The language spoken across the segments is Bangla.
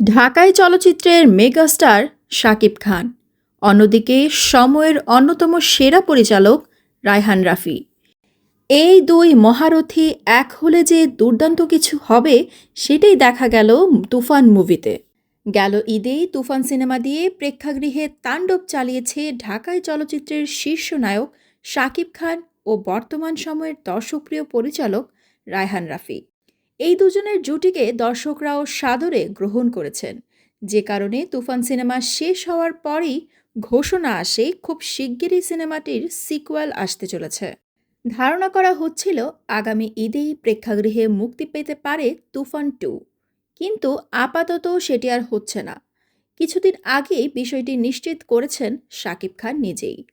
ঢাকাই চলচ্চিত্রের মেগাস্টার শাকিব খান। অন্যদিকে সময়ের অন্যতম সেরা পরিচালক রায়হান রাফি। এই দুই মহারথী এক হলে যে দুর্দান্ত কিছু হবে, সেটাই দেখা গেল তুফান মুভিতে। গেল ঈদেই তুফান সিনেমা দিয়ে প্রেক্ষাগৃহে তাণ্ডব চালিয়েছে ঢাকায় চলচ্চিত্রের শীর্ষ নায়ক শাকিব খান ও বর্তমান সময়ের দর্শকপ্রিয় পরিচালক রায়হান রাফি। এই দুজনের জুটিকে দর্শকরাও সাদরে গ্রহণ করেছেন। যে কারণে তুফান সিনেমা শেষ হওয়ার পরেই ঘোষণা আসে, খুব শিগগিরই সিনেমাটির সিকুয়াল আসতে চলেছে। ধারণা করা হচ্ছিল, আগামী ঈদেই প্রেক্ষাগৃহে মুক্তি পেতে পারে তুফান টু। কিন্তু আপাতত সেটি আর হচ্ছে না। কিছুদিন আগেই বিষয়টি নিশ্চিত করেছেন শাকিব খান নিজেই।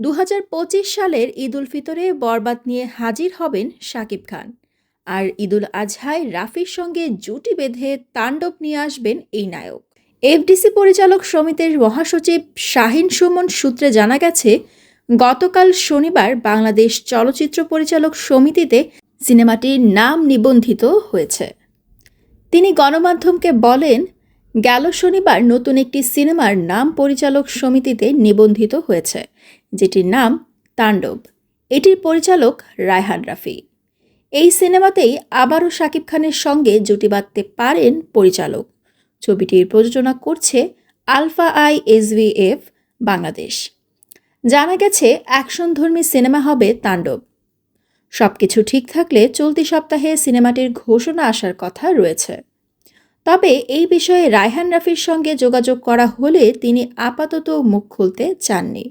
দু হাজার পঁচিশ সালের ঈদ উল ফিতরে বরবাদ নিয়ে হাজির হবেন শাকিব খান। আর ঈদুল আজহায় রাফির সঙ্গে জুটি বেঁধে তাণ্ডব নিয়ে আসবেন এই নায়ক। এফডিসি পরিচালক সমিতির মহাসচিব শাহিন সুমন সূত্রে জানা গেছে, গতকাল শনিবার বাংলাদেশ চলচ্চিত্র পরিচালক সমিতিতে সিনেমাটির নাম নিবন্ধিত হয়েছে। তিনি গণমাধ্যমকে বলেন, গেল শনিবার নতুন একটি সিনেমার নাম পরিচালক সমিতিতে নিবন্ধিত হয়েছে, যেটির নাম তাণ্ডব। এটির পরিচালক রায়হান রাফি। এই সিনেমাতেই আবারও শাকিব খানের সঙ্গে জুটি বাঁধতে পারেন পরিচালক। ছবিটির প্রযোজনা করছে আলফা আই এসভিএফ বাংলাদেশ। জানা গেছে, অ্যাকশনধর্মী সিনেমা হবে তাণ্ডব। সব কিছু ঠিক থাকলে চলতি সপ্তাহে সিনেমাটির ঘোষণা আসার কথা রয়েছে। তবে এই বিষয়ে রায়হান রাফির সঙ্গে যোগাযোগ করা হলে তিনি আপাতত মুখ খুলতে চাননি।